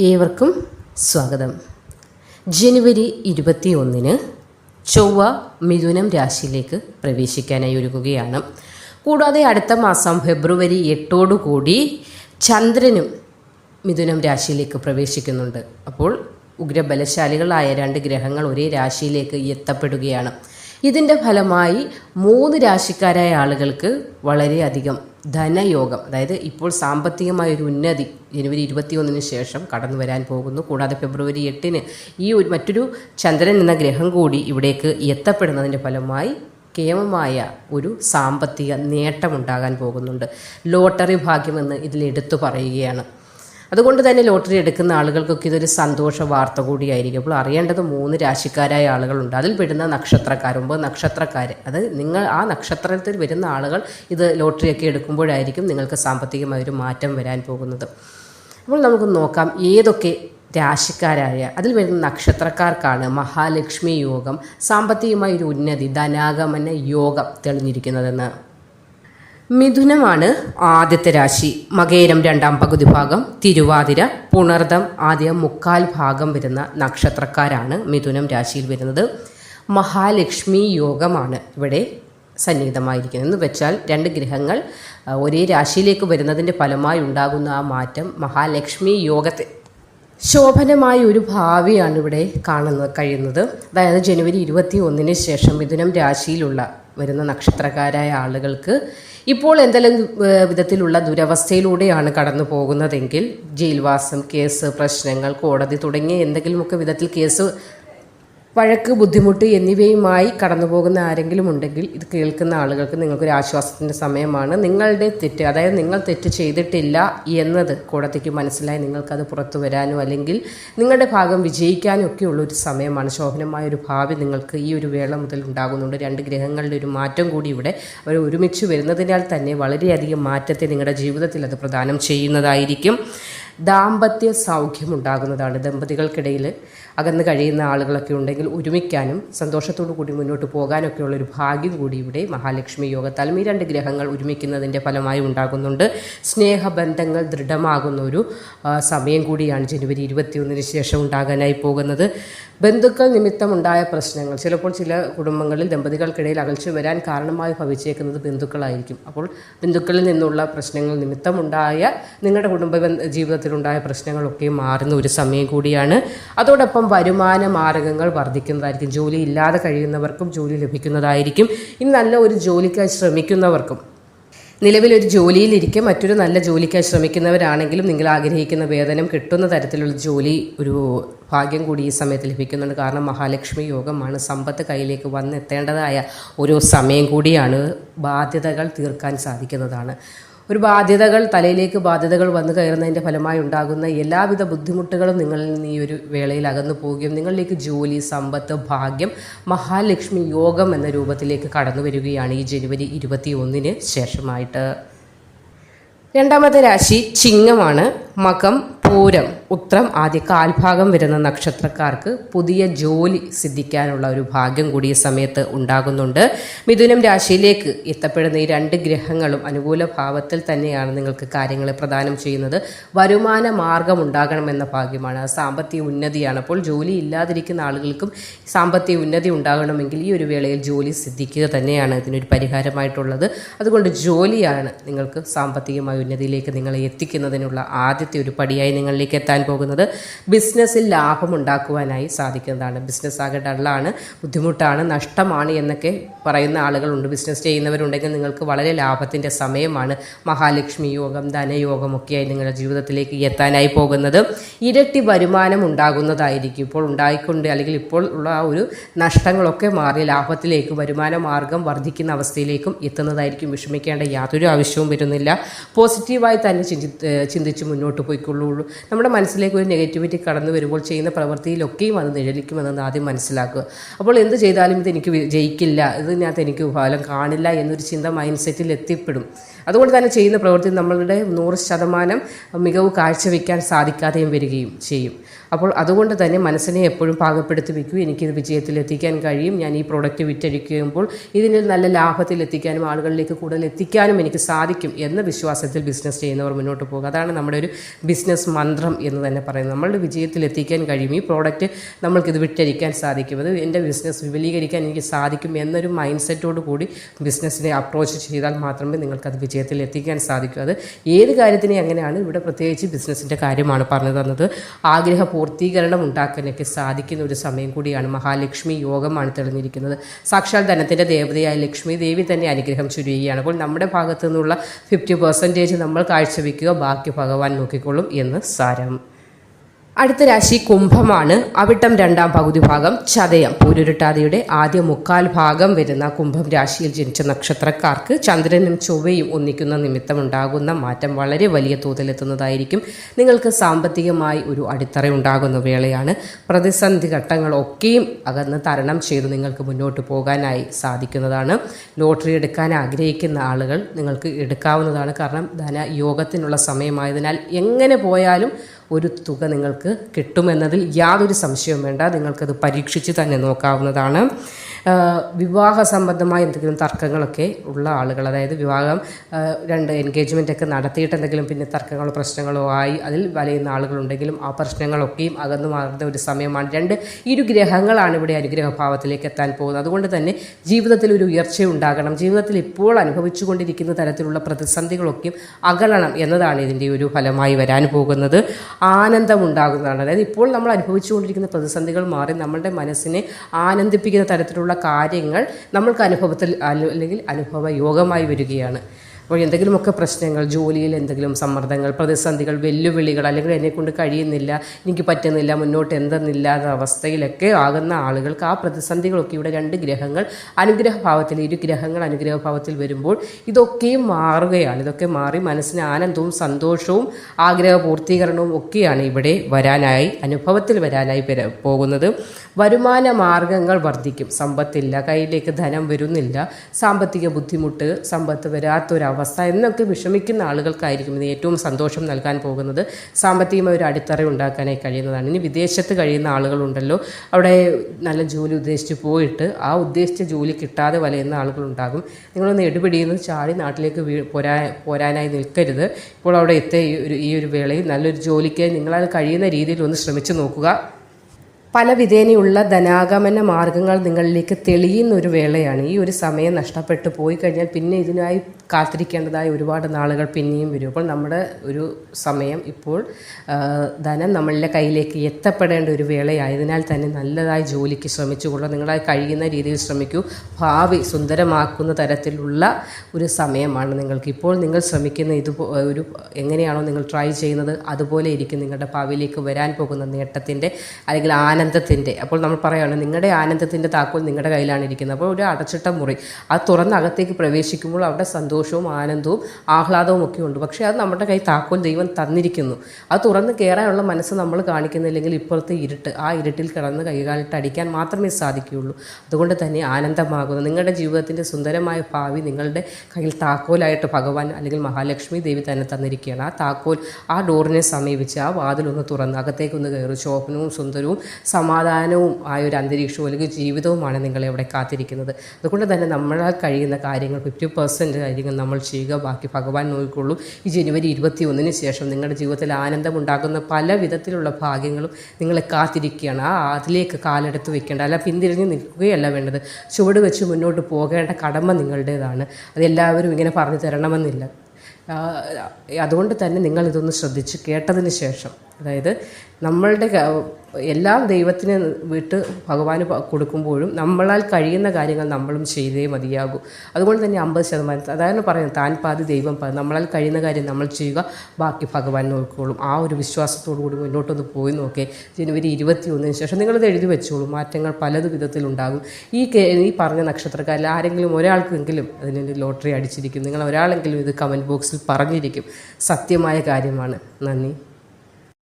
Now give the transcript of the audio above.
ഏവർക്കും സ്വാഗതം. ജനുവരി ഇരുപത്തി ഒന്നിന് ചൊവ്വ മിഥുനം രാശിയിലേക്ക് പ്രവേശിക്കാനായി ഒരുങ്ങുകയാണ്. കൂടാതെ അടുത്ത മാസം ഫെബ്രുവരി എട്ടോടുകൂടി ചന്ദ്രനും മിഥുനം രാശിയിലേക്ക് പ്രവേശിക്കുന്നുണ്ട്. അപ്പോൾ ഉഗ്രബലശാലികളായ രണ്ട് ഗ്രഹങ്ങൾ ഒരേ രാശിയിലേക്ക് എത്തപ്പെടുകയാണ്. ഇതിന്റെ ഫലമായി മൂന്ന് രാശിക്കാരായ ആളുകൾക്ക് വളരെയധികം ധനയോഗം അതായത് ഇപ്പോൾ സാമ്പത്തികമായ ഒരു ഉന്നതി ജനുവരി ഇരുപത്തിയൊന്നിന് ശേഷം കടന്നു വരാൻ പോകുന്നു. കൂടാതെ ഫെബ്രുവരി എട്ടിന് ഈ ഒരു മറ്റൊരു ചന്ദ്രൻ എന്ന ഗ്രഹം കൂടി ഇവിടേക്ക് എത്തപ്പെടുന്നതിന്റെ ഫലമായി കേമമായ ഒരു സാമ്പത്തിക നേട്ടമുണ്ടാകാൻ പോകുന്നുണ്ട്. ലോട്ടറി ഭാഗ്യമെന്ന് ഇതിൽ എടുത്തു പറയുകയാണ്. അതുകൊണ്ട് തന്നെ ലോട്ടറി എടുക്കുന്ന ആളുകൾക്കൊക്കെ ഇതൊരു സന്തോഷ വാർത്ത കൂടിയായിരിക്കും. അപ്പോൾ അറിയേണ്ടത് മൂന്ന് രാശിക്കാരായ ആളുകളുണ്ട്. അതിൽ പെടുന്ന നക്ഷത്രക്കാർ ഒമ്പത് നക്ഷത്രക്കാർ അത് നിങ്ങൾ ആ നക്ഷത്രത്തിൽ വരുന്ന ആളുകൾ ഇത് ലോട്ടറിയൊക്കെ എടുക്കുമ്പോഴായിരിക്കും നിങ്ങൾക്ക് സാമ്പത്തികമായ ഒരു മാറ്റം വരാൻ പോകുന്നത്. അപ്പോൾ നമുക്ക് നോക്കാം ഏതൊക്കെ രാശിക്കാരായ അതിൽ വരുന്ന നക്ഷത്രക്കാർക്കാണ് മഹാലക്ഷ്മി യോഗം സാമ്പത്തികമായ ഒരു ഉന്നതി ധനാഗമന യോഗം തെളിഞ്ഞിരിക്കുന്നതെന്ന്. മിഥുനമാണ് ആദ്യത്തെ രാശി. മകേരം രണ്ടാം പകുതി ഭാഗം തിരുവാതിര പുണർദം ആദ്യ മുക്കാൽ ഭാഗം വരുന്ന നക്ഷത്രക്കാരാണ് മിഥുനം രാശിയിൽ വരുന്നത്. മഹാലക്ഷ്മി യോഗമാണ് ഇവിടെ സന്നിഹിതമായിരിക്കുന്നത്. എന്ന് വെച്ചാൽ രണ്ട് ഗ്രഹങ്ങൾ ഒരേ രാശിയിലേക്ക് വരുന്നതിന്റെ ഫലമായി ഉണ്ടാകുന്ന ആ മാറ്റം മഹാലക്ഷ്മി യോഗത്തെ ശോഭനമായ ഒരു ഭാവിയാണ് ഇവിടെ കാണുന്നത് കഴിയുന്നത്. അതായത് ജനുവരി ഇരുപത്തി ഒന്നിന് ശേഷം മിഥുനം രാശിയിലുള്ള വരുന്ന നക്ഷത്രക്കാരായ ആളുകൾക്ക് ഇപ്പോൾ എന്തെങ്കിലും വിധത്തിലുള്ള ദുരവസ്ഥയിലൂടെയാണ് കടന്നു പോകുന്നതെങ്കിൽ ജയിൽവാസം കേസ് പ്രശ്നങ്ങൾ കോടതി തുടങ്ങിയ എന്തെങ്കിലുമൊക്കെ വിധത്തിൽ കേസ് വഴക്ക് ബുദ്ധിമുട്ട് എന്നിവയുമായി കടന്നു പോകുന്ന ആരെങ്കിലും ഉണ്ടെങ്കിൽ ഇത് കേൾക്കുന്ന ആളുകൾക്ക് നിങ്ങൾക്കൊരു ആശ്വാസത്തിന്റെ സമയമാണ്. നിങ്ങളുടെ തെറ്റ് അതായത് നിങ്ങൾ തെറ്റ് ചെയ്തിട്ടില്ല എന്നത് കോടതിക്ക് മനസ്സിലായി നിങ്ങൾക്കത് പുറത്തു വരാനോ അല്ലെങ്കിൽ നിങ്ങളുടെ ഭാഗം വിജയിക്കാനും ഒക്കെയുള്ള ഒരു സമയമാണ്. ശോഭനമായ ഒരു ഭാവി നിങ്ങൾക്ക് ഈ ഒരു വേള മുതൽ ഉണ്ടാകുന്നുണ്ട്. രണ്ട് ഗ്രഹങ്ങളുടെ ഒരു മാറ്റം കൂടി ഇവിടെ അവർ ഒരുമിച്ച് വരുന്നതിനാൽ തന്നെ വളരെയധികം മാറ്റത്തെ നിങ്ങളുടെ ജീവിതത്തിൽ അത് പ്രദാനം ചെയ്യുന്നതായിരിക്കും. ദാമ്പത്യ സൗഖ്യം ഉണ്ടാകുന്നതാണ് ദമ്പതികൾക്കിടയിൽ. അകന്ന് കഴിയുന്ന ആളുകളൊക്കെ ഉണ്ടെങ്കിൽ ഒരുമിക്കാനും സന്തോഷത്തോടു കൂടി മുന്നോട്ട് പോകാനൊക്കെയുള്ള ഒരു ഭാഗ്യം കൂടി ഇവിടെ മഹാലക്ഷ്മി യോഗത്താലും ഈ രണ്ട് ഗ്രഹങ്ങൾ ഒരുമിക്കുന്നതിന്റെ ഫലമായി ഉണ്ടാകുന്നുണ്ട്. സ്നേഹബന്ധങ്ങൾ ദൃഢമാകുന്ന ഒരു സമയം കൂടിയാണ് ജനുവരി ഇരുപത്തിയൊന്നിന് ശേഷം ഉണ്ടാകാനായി പോകുന്നത്. ബന്ധുക്കൾ നിമിത്തമുണ്ടായ പ്രശ്നങ്ങൾ ചിലപ്പോൾ ചില കുടുംബങ്ങളിൽ ദമ്പതികൾക്കിടയിൽ അകൽച്ച വരാൻ കാരണമായി ഭവിച്ചേക്കുന്നത് ബന്ധുക്കളായിരിക്കും. അപ്പോൾ ബന്ധുക്കളിൽ നിന്നുള്ള പ്രശ്നങ്ങൾ നിമിത്തമുണ്ടായ നിങ്ങളുടെ കുടുംബ ജീവിതത്തിലുണ്ടായ പ്രശ്നങ്ങളൊക്കെ മാറുന്ന ഒരു സമയം കൂടിയാണ്. അതോടൊപ്പം വരുമാന മാർഗങ്ങൾ വർദ്ധിക്കുന്നതായിരിക്കും. ജോലി ഇല്ലാതെ കഴിയുന്നവർക്കും ജോലി ലഭിക്കുന്നതായിരിക്കും. ഇനി നല്ല ഒരു ജോലിക്കായി ശ്രമിക്കുന്നവർക്കും നിലവിലൊരു ജോലിയിലിരിക്കെ മറ്റൊരു നല്ല ജോലിക്കായി ശ്രമിക്കുന്നവരാണെങ്കിലും നിങ്ങൾ ആഗ്രഹിക്കുന്ന വേതനം കിട്ടുന്ന തരത്തിലുള്ള ജോലി ഒരു ഭാഗ്യം കൂടി ഈ സമയത്ത് ലഭിക്കുന്നുണ്ട്. കാരണം മഹാലക്ഷ്മി യോഗമാണ് സമ്പത്ത് കയ്യിലേക്ക് വന്നെത്തേണ്ടതായ ഒരു സമയം കൂടിയാണ്. ബാധ്യതകൾ തീർക്കാൻ സാധിക്കുന്നതാണ്. ഒരു ബാധ്യതകൾ തലയിലേക്ക് ബാധ്യതകൾ വന്നു കയറുന്നതിന്റെ ഫലമായി ഉണ്ടാകുന്ന എല്ലാവിധ ബുദ്ധിമുട്ടുകളും നിങ്ങളിൽ നിന്ന് ഈ ഒരു വേളയിൽ അകന്നു പോവുകയും നിങ്ങളിലേക്ക് ജോലി സമ്പത്ത് ഭാഗ്യം മഹാലക്ഷ്മി യോഗം എന്ന രൂപത്തിലേക്ക് കടന്നു വരികയാണ് ഈ ജനുവരി ഇരുപത്തി ഒന്നിന് ശേഷമായിട്ട്. രണ്ടാമത്തെ രാശി ചിങ്ങമാണ്. മകം പൂരം ഉത്രം ആദ്യ കാൽഭാഗം വരുന്ന നക്ഷത്രക്കാർക്ക് പുതിയ ജോലി സിദ്ധിക്കാനുള്ള ഒരു ഭാഗ്യം കൂടിയ സമയത്ത് ഉണ്ടാകുന്നുണ്ട്. മിഥുനം രാശിയിലേക്ക് എത്തപ്പെടുന്ന ഈ രണ്ട് ഗ്രഹങ്ങളും അനുകൂല ഭാവത്തിൽ തന്നെയാണ് നിങ്ങൾക്ക് കാര്യങ്ങളെ പ്രദാനം ചെയ്യുന്നത്. വരുമാന മാർഗം ഉണ്ടാകണമെന്ന ഭാഗ്യമാണ്. സാമ്പത്തിക ഉന്നതിയാണ്. അപ്പോൾ ജോലി ഇല്ലാതിരിക്കുന്ന ആളുകൾക്കും സാമ്പത്തിക ഉന്നതി ഉണ്ടാകണമെങ്കിൽ ഈ ഒരു വേളയിൽ ജോലി സിദ്ധിക്കുക തന്നെയാണ് ഇതിനൊരു പരിഹാരമായിട്ടുള്ളത്. അതുകൊണ്ട് ജോലിയാണ് നിങ്ങൾക്ക് സാമ്പത്തികമായ ഉന്നതിയിലേക്ക് നിങ്ങളെ എത്തിക്കുന്നതിനുള്ള ആദ്യത്തെ ഒരു പടിയായി നിങ്ങളിലേക്ക് എത്താൻ പോകുന്നത്. ബിസിനസ്സിൽ ലാഭം ഉണ്ടാക്കുവാനായി സാധിക്കുന്നതാണ്. ബിസിനസ് ആകെ ഡള്ളാണ് ബുദ്ധിമുട്ടാണ് നഷ്ടമാണ് എന്നൊക്കെ പറയുന്ന ആളുകളുണ്ട്. ബിസിനസ് ചെയ്യുന്നവരുണ്ടെങ്കിൽ നിങ്ങൾക്ക് വളരെ ലാഭത്തിന്റെ സമയമാണ്. മഹാലക്ഷ്മി യോഗം ധനയോഗം ഒക്കെയായി നിങ്ങളുടെ ജീവിതത്തിലേക്ക് എത്താനായി പോകുന്നത്. ഇരട്ടി വരുമാനം ഉണ്ടാകുന്നതായിരിക്കും. ഇപ്പോൾ ഉണ്ടായിക്കൊണ്ട് അല്ലെങ്കിൽ ഇപ്പോൾ ഉള്ള ആ ഒരു നഷ്ടങ്ങളൊക്കെ മാറി ലാഭത്തിലേക്ക് വരുമാന മാർഗം വർദ്ധിക്കുന്ന അവസ്ഥയിലേക്കും എത്തുന്നതായിരിക്കും. വിഷമിക്കേണ്ട യാതൊരു ആവശ്യവും വരുന്നില്ല. പോസിറ്റീവായി തന്നെ ചിന്തി ചിന്തിച്ച് മുന്നോട്ട് പോയിക്കൊള്ളുള്ളൂ. നമ്മുടെ മനസ്സിലേക്ക് ഒരു നെഗറ്റിവിറ്റി കടന്നു വരുമ്പോൾ ചെയ്യുന്ന പ്രവൃത്തിയിലൊക്കെയും അത് നിഴലിക്കുമെന്നത് ആദ്യം മനസ്സിലാക്കുക. അപ്പോൾ എന്ത് ചെയ്താലും ഇത് എനിക്ക് ജയിക്കില്ല. ഇതിനകത്ത് എനിക്ക് ഫലം കാണില്ല എന്നൊരു ചിന്ത മൈൻഡ് സെറ്റിൽ എത്തിപ്പെടും. അതുകൊണ്ട് തന്നെ ചെയ്യുന്ന പ്രവൃത്തി നമ്മളുടെ നൂറ് ശതമാനം മികവ് കാഴ്ചവെക്കാൻ സാധിക്കാതെയും വരികയും ചെയ്യും. അപ്പോൾ അതുകൊണ്ട് തന്നെ മനസ്സിനെ എപ്പോഴും പാകപ്പെടുത്തി വെക്കൂ എനിക്കിത് വിജയത്തിലെത്തിക്കാൻ കഴിയും. ഞാൻ ഈ പ്രോഡക്റ്റ് വിറ്റഴിക്കുമ്പോൾ ഇതിന് നല്ല ലാഭത്തിൽ എത്തിക്കാനും ആളുകളിലേക്ക് കൂടുതൽ എത്തിക്കാനും എനിക്ക് സാധിക്കും എന്ന വിശ്വാസത്തിൽ ബിസിനസ് ചെയ്യുന്നവർ മുന്നോട്ട് പോകുക അതാണ് നമ്മുടെ ഒരു ബിസിനസ് മന്ത്രം എന്ന് തന്നെ പറയുന്നത്. നമ്മളുടെ വിജയത്തിൽ എത്തിക്കാൻ കഴിയും. ഈ പ്രോഡക്റ്റ് നമ്മൾക്കിത് വിറ്റഴിക്കാൻ സാധിക്കും. അത് എന്റെ ബിസിനസ് വിപുലീകരിക്കാൻ എനിക്ക് സാധിക്കും എന്നൊരു മൈൻഡ് സെറ്റോട് കൂടി ബിസിനസ്സിനെ അപ്രോച്ച് ചെയ്താൽ മാത്രമേ നിങ്ങൾക്കത് വിജയത്തിൽ എത്തിക്കാൻ സാധിക്കും. അത് ഏത് കാര്യത്തിനെ അങ്ങനെയാണ് ഇവിടെ പ്രത്യേകിച്ച് ബിസിനസ്സിന്റെ കാര്യമാണ് പറഞ്ഞു തന്നത്? ആഗ്രഹ പൂർത്തീകരണം ഉണ്ടാക്കാനൊക്കെ സാധിക്കുന്ന ഒരു സമയം കൂടിയാണ് മഹാലക്ഷ്മി യോഗമാണ് തെളിഞ്ഞിരിക്കുന്നത്. സാക്ഷാൽ ധനത്തിന്റെ ദേവതയായ ലക്ഷ്മി ദേവി തന്നെ അനുഗ്രഹം ചുരുകയാണ് അപ്പോൾ നമ്മുടെ ഭാഗത്തു നിന്നുള്ള ഫിഫ്റ്റി പെർസെന്റേജ് നമ്മൾ കാഴ്ചവെക്കുക. ബാക്കി ഭഗവാൻ നോക്കിക്കൊള്ളും എന്ന് സാരം. അടുത്ത രാശി കുംഭമാണ്. അവിട്ടം രണ്ടാം പകുതി ഭാഗം ചതയം. പൂരുരുട്ടാതിയുടെ ആദ്യ മുക്കാൽ ഭാഗം വരുന്ന കുംഭം രാശിയിൽ ജനിച്ച നക്ഷത്രക്കാർക്ക് ചന്ദ്രനും ചൊവ്വയും ഒന്നിക്കുന്ന നിമിത്തമുണ്ടാകുന്ന മാറ്റം വളരെ വലിയ തോതിലെത്തുന്നതായിരിക്കും. നിങ്ങൾക്ക് സാമ്പത്തികമായി ഒരു അടിത്തറ ഉണ്ടാകുന്ന വേളയാണ്. പ്രതിസന്ധി ഘട്ടങ്ങളൊക്കെയും അകന്ന് തരണം ചെയ്ത് നിങ്ങൾക്ക് മുന്നോട്ട് പോകാനായി സാധിക്കുന്നതാണ്. ലോട്ടറി എടുക്കാൻ ആഗ്രഹിക്കുന്ന ആളുകൾ നിങ്ങൾക്ക് എടുക്കാവുന്നതാണ്. കാരണം ധന യോഗത്തിനുള്ള സമയമായതിനാൽ എങ്ങനെ പോയാലും ഒരു തുക നിങ്ങൾക്ക് കിട്ടുമെന്നതിൽ യാതൊരു സംശയവും വേണ്ട. നിങ്ങൾക്കത് പരീക്ഷിച്ച് തന്നെ നോക്കാവുന്നതാണ്. വിവാഹ സംബന്ധമായ എന്തെങ്കിലും തർക്കങ്ങളൊക്കെ ഉള്ള ആളുകൾ അതായത് വിവാഹം രണ്ട് എൻഗേജ്മെന്റ് ഒക്കെ നടത്തിയിട്ട് എന്തെങ്കിലും പിന്നെ തർക്കങ്ങളോ പ്രശ്നങ്ങളോ ആയി അതിൽ വലയുന്ന ആളുകളുണ്ടെങ്കിലും ആ പ്രശ്നങ്ങളൊക്കെയും അകന്നു മാറുന്ന ഒരു സമയമാണ്. രണ്ട് ഇരു ഗ്രഹങ്ങളാണ് ഇവിടെ അനുഗ്രഹഭാവത്തിലേക്ക് എത്താൻ പോകുന്നത്. അതുകൊണ്ട് തന്നെ ജീവിതത്തിൽ ഒരു ഉയർച്ച ഉണ്ടാകണം. ജീവിതത്തിൽ ഇപ്പോൾ അനുഭവിച്ചു കൊണ്ടിരിക്കുന്ന തരത്തിലുള്ള പ്രതിസന്ധികളൊക്കെയും അകലണം എന്നതാണ് ഇതിന്റെ ഒരു ഫലമായി വരാൻ പോകുന്നത്. ആനന്ദം ഉണ്ടാകുന്നതാണ്. അതായത് ഇപ്പോൾ നമ്മൾ അനുഭവിച്ചുകൊണ്ടിരിക്കുന്ന പ്രതിസന്ധികൾ മാറി നമ്മളുടെ മനസ്സിനെ ആനന്ദിപ്പിക്കുന്ന തരത്തിലുള്ള കാര്യങ്ങൾ നമ്മൾക്ക് അനുഭവത്തിൽ അല്ലെങ്കിൽ അനുഭവ യോഗമായി വരികയാണ്. അപ്പോൾ എന്തെങ്കിലുമൊക്കെ പ്രശ്നങ്ങൾ ജോലിയിൽ എന്തെങ്കിലും സമ്മർദ്ദങ്ങൾ പ്രതിസന്ധികൾ വെല്ലുവിളികൾ അല്ലെങ്കിൽ എന്നെക്കൊണ്ട് കഴിയുന്നില്ല എനിക്ക് പറ്റുന്നില്ല മുന്നോട്ട് എന്തെന്നില്ലാത്ത അവസ്ഥയിലൊക്കെ ആകുന്ന ആളുകൾക്ക് ആ പ്രതിസന്ധികളൊക്കെ ഇവിടെ രണ്ട് ഗ്രഹങ്ങൾ അനുഗ്രഹഭാവത്തിൽ ഇരു ഗ്രഹങ്ങൾ അനുഗ്രഹഭാവത്തിൽ വരുമ്പോൾ ഇതൊക്കെയും മാറുകയാണ്. ഇതൊക്കെ മാറി മനസ്സിന് ആനന്ദവും സന്തോഷവും ആഗ്രഹ പൂർത്തീകരണവും ഒക്കെയാണ് ഇവിടെ വരാനായി അനുഭവത്തിൽ വരാനായി വര- പോകുന്നത്. വരുമാന മാർഗങ്ങൾ വർദ്ധിക്കും. സമ്പത്തില്ല കയ്യിലേക്ക് ധനം വരുന്നില്ല സാമ്പത്തിക ബുദ്ധിമുട്ട് സമ്പത്ത് വരാത്തൊരവസ്ഥ എന്നൊക്കെ വിഷമിക്കുന്ന ആളുകൾക്കായിരിക്കും ഇത് ഏറ്റവും സന്തോഷം നൽകാൻ പോകുന്നത്. സാമ്പത്തികമായ ഒരു അടിത്തറ ഉണ്ടാക്കാനായി കഴിയുന്നതാണ്. ഇനി വിദേശത്ത് കഴിയുന്ന ആളുകളുണ്ടല്ലോ. അവിടെ നല്ല ജോലി ഉദ്ദേശിച്ച് പോയിട്ട് ആ ഉദ്ദേശിച്ച ജോലി കിട്ടാതെ വലയുന്ന ആളുകളുണ്ടാകും. നിങ്ങളൊന്ന് എടുപിടിയുന്നത് ചാടി നാട്ടിലേക്ക് വീ പോരാ പോരാനായി നിൽക്കരുത്. ഇപ്പോൾ അവിടെ എത്തിയ ഈ ഒരു വേളയിൽ നല്ലൊരു ജോലിക്ക് നിങ്ങളാൽ കഴിയുന്ന രീതിയിൽ ഒന്ന് ശ്രമിച്ചു നോക്കുക. പല വിധേനയുള്ള ധനാഗമന മാർഗങ്ങൾ നിങ്ങളിലേക്ക് തെളിയുന്ന ഒരു വേളയാണ്. ഈ ഒരു സമയം നഷ്ടപ്പെട്ടു പോയി കഴിഞ്ഞാൽ പിന്നെ ഇതിനായി കാത്തിരിക്കേണ്ടതായ ഒരുപാട് നാളുകൾ പിന്നെയും വരും. അപ്പോൾ നമ്മുടെ ഒരു സമയം ഇപ്പോൾ ധനം നമ്മളുടെ കയ്യിലേക്ക് എത്തപ്പെടേണ്ട ഒരു വേളയായതിനാൽ തന്നെ നല്ലതായി ജോലിക്ക് ശ്രമിച്ചുകൊള്ളുക നിങ്ങളായി കഴിയുന്ന രീതിയിൽ ശ്രമിക്കൂ. ഭാവി സുന്ദരമാക്കുന്ന തരത്തിലുള്ള ഒരു സമയമാണ് നിങ്ങൾക്ക് ഇപ്പോൾ. നിങ്ങൾ ശ്രമിക്കുന്ന ഇത് ഒരു എങ്ങനെയാണോ നിങ്ങൾ ട്രൈ ചെയ്യുന്നത് അതുപോലെ ഇരിക്കും. നിങ്ങളുടെ ഭാവിയിലേക്ക് വരാൻ പോകുന്ന നേട്ടത്തിന്റെ അല്ലെങ്കിൽ ആനന്ദത്തിന്റെ. അപ്പോൾ നമ്മൾ പറയുകയാണ് നിങ്ങളുടെ ആനന്ദത്തിന്റെ താക്കോൽ നിങ്ങളുടെ കയ്യിലാണ് ഇരിക്കുന്നത്. അപ്പോൾ ഒരു അടച്ചിട്ട മുറി അത് തുറന്ന് അകത്തേക്ക് പ്രവേശിക്കുമ്പോൾ അവിടെ സന്തോഷവും ആനന്ദവും ആഹ്ലാദവും ഒക്കെ ഉണ്ട്. പക്ഷേ അത് നമ്മുടെ കൈ താക്കോൽ ദൈവം തന്നിരിക്കുന്നു. അത് തുറന്ന് കയറാനുള്ള മനസ്സ് നമ്മൾ കാണിക്കുന്നില്ലെങ്കിൽ ഇപ്പുറത്തെ ഇരുട്ട് ആ ഇരുട്ടിൽ കിടന്ന് കൈകാലിട്ട് അടിക്കാൻ മാത്രമേ സാധിക്കുകയുള്ളൂ. അതുകൊണ്ട് തന്നെ ആനന്ദമാകുന്നു. നിങ്ങളുടെ ജീവിതത്തിന്റെ സുന്ദരമായ ഭാവി നിങ്ങളുടെ കയ്യിൽ താക്കോലായിട്ട് ഭഗവാൻ അല്ലെങ്കിൽ മഹാലക്ഷ്മി ദേവി തന്നെ തന്നിരിക്കുകയാണ്. ആ താക്കോൽ ആ ഡോറിനെ സമീപിച്ച് ആ വാതിലൊന്ന് തുറന്ന് അകത്തേക്കൊന്ന് കയറി ശോഭനവും സുന്ദരവും സമാധാനവും ആയ ഒരു അന്തരീക്ഷവും അല്ലെങ്കിൽ ജീവിതവുമാണ് നിങ്ങളെ കാത്തിരിക്കുന്നത്. അതുകൊണ്ട് തന്നെ നമ്മളാൽ കഴിയുന്ന കാര്യങ്ങൾ ഫിഫ്റ്റി പെർസെന്റ് കാര്യങ്ങൾ നമ്മൾ ചെയ്യുക. ബാക്കി ഭഗവാൻ നോക്കിക്കൊള്ളൂ. ഈ ജനുവരി ഇരുപത്തി ഒന്നിന് ശേഷം നിങ്ങളുടെ ജീവിതത്തിൽ ആനന്ദം ഉണ്ടാകുന്ന പല വിധത്തിലുള്ള ഭാഗ്യങ്ങളും നിങ്ങളെ കാത്തിരിക്കുകയാണ്. ആ അതിലേക്ക് കാലെടുത്ത് വെക്കേണ്ട അല്ല പിന്തിരിഞ്ഞ് നിൽക്കുകയല്ല വേണ്ടത്. ചുവട് വെച്ച് മുന്നോട്ട് പോകേണ്ട കടമ നിങ്ങളുടേതാണ്. അതെല്ലാവരും ഇങ്ങനെ പറഞ്ഞു തരണമെന്നില്ല. അതുകൊണ്ട് തന്നെ നിങ്ങൾ ഇതൊന്ന് ശ്രദ്ധിച്ച് കേട്ടതിന് ശേഷം അതായത് നമ്മളുടെ എല്ലാം ദൈവത്തിന് വിട്ട് ഭഗവാന് കൊടുക്കുമ്പോഴും നമ്മളാൽ കഴിയുന്ന കാര്യങ്ങൾ നമ്മളും ചെയ്തേ മതിയാകൂ. അതുകൊണ്ട് തന്നെ അമ്പത് ശതമാനം അതായത് പറയുന്നത് താൻ പാതി ദൈവം പാതി. നമ്മളാൽ കഴിയുന്ന കാര്യം നമ്മൾ ചെയ്യുക ബാക്കി ഭഗവാൻ നോക്കിക്കോളും. ആ ഒരു വിശ്വാസത്തോടു കൂടി മുന്നോട്ടൊന്ന് പോയി നോക്കേ. ജനുവരി ഇരുപത്തി ഒന്നിന് ശേഷം നിങ്ങളത് എഴുതി വെച്ചോളൂ. മാറ്റങ്ങൾ പലത് വിധത്തിലുണ്ടാകും ഈ ഈ പറഞ്ഞ നക്ഷത്രക്കാരിൽ ആരെങ്കിലും ഒരാൾക്കെങ്കിലും അതിനൊരു ലോട്ടറി അടിച്ചിരിക്കും. നിങ്ങൾ ഒരാളെങ്കിലും ഇത് കമന്റ് ബോക്സിൽ പറഞ്ഞിരിക്കും. സത്യമായ കാര്യമാണ്. നന്ദി.